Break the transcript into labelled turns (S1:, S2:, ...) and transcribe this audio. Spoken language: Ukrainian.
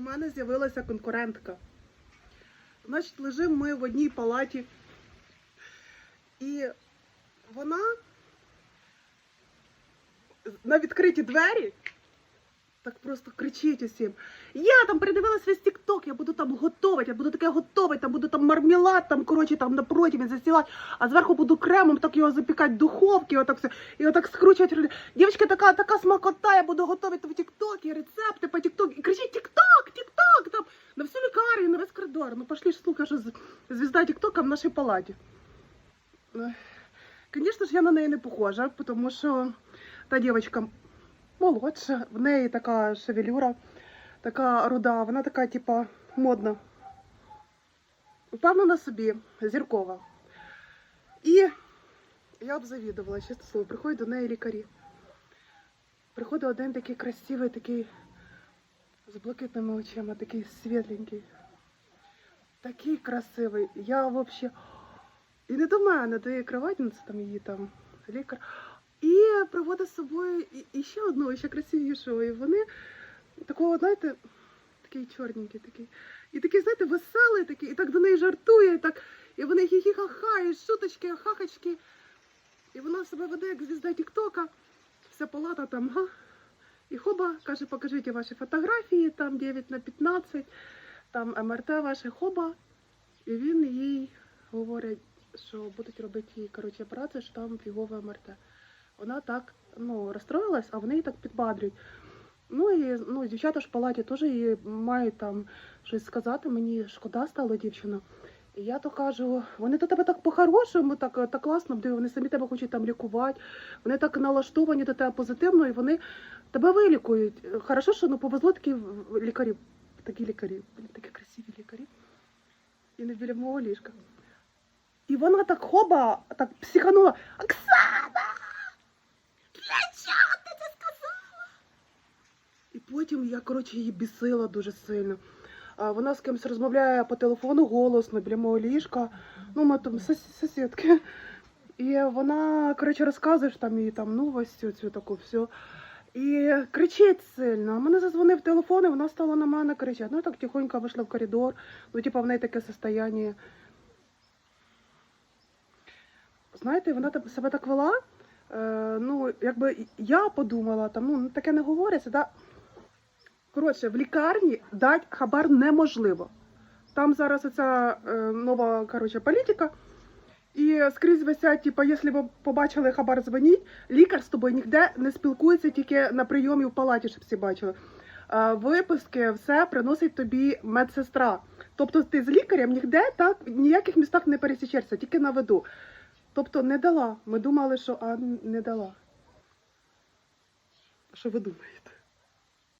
S1: у мене з'явилася конкурентка. Значить, лежимо ми в одній палаті. І вона на відкриті двері так просто кричить усім. Я там передивилась весь тік-ток, я буду там готувати, я буду таке готувати, там буду там мармелад, там, коротше, там на противень застілати, а зверху буду кремом так його запікати в духовці, отак все, і отак скручувати. Дівчатка, така, така смакота, я буду готувати в тік-токі, рецепти по тік-ток. І кричить тік-ток, там, на всю лікарню, на. Ну, пошли ж, слухай, що звізда тік-тока в нашій палаті. Звісно ж, я на неї не похожа, тому що та дівчинка молодша, в неї така шевелюра, така руда, вона така, типа, модна. Впевнена собі, зіркова. І я б завідувала, чесно слово, приходять до неї лікарі. Приходить один такий красивий, такий з блакитними очима, такий світленький. Такий красивий. Я взагалі. І не до мене, до її кроватниці, там її там лікар. І приводить з собою і, ще одного, ще красивішого. І вони такого, знаєте, такий чорненький такий. І такий, знаєте, веселий такий, і так до неї жартує, і так, і вони хі-хі-ха-ха, і шуточки, хахочки. І вона себе веде, як звізда Тіктока. Вся палата там, га. І хоба, каже, покажіть ваші фотографії, там 9 на 15, там МРТ ваше хоба. І він їй говорить, що будуть робити їй коротше, операцію, що там фігове МРТ. Вона так ну, розстроїлась, а вони її так підбадрюють. Ну і ну, дівчата ж в палаті теж їй мають там щось сказати. Мені шкода стало дівчина. І я то кажу, вони до тебе так по-хорошому, так, так класно, вони самі тебе хочуть там лікувати, вони так налаштовані до тебе позитивно, і вони тебе вилікують. Хорошо, що ну повезло такі в- лікарі, такі лікарі, блін, такі красиві лікарі. І не біля мого ліжка. І вона так хоба, так психанула. Оксана! Для чого ти це сказала? І потім я, коротше, її бісила дуже сильно. А вона з кимось розмовляє по телефону голосно біля мого ліжка. Ну, ми там сус- сусідки. І вона, коротше, розказує, що там її там новості, цю таку все. І кричить сильно. Мене зазвонив телефон, і вона стала на мене кричати. Ну, так тихонько вийшла в коридор. Ну, типу, в неї таке состояние. Знаєте, вона себе так вела. Е, ну, якби я подумала, там, ну, таке не говориться, да? Коротше, в лікарні дати хабар неможливо. Там зараз оця е, нова коротше, політика. І скрізь висять, типу, якщо ви побачили хабар, дзвоніть, лікар з тобою ніде не спілкується, тільки на прийомі в палаті, щоб всі бачили. Е, Виписки, все приносить тобі медсестра. Тобто ти з лікарем ніде так в ніяких містах не пересічешся, тільки на виду. Тобто не дала. Ми думали, що а не дала. Що ви думаєте?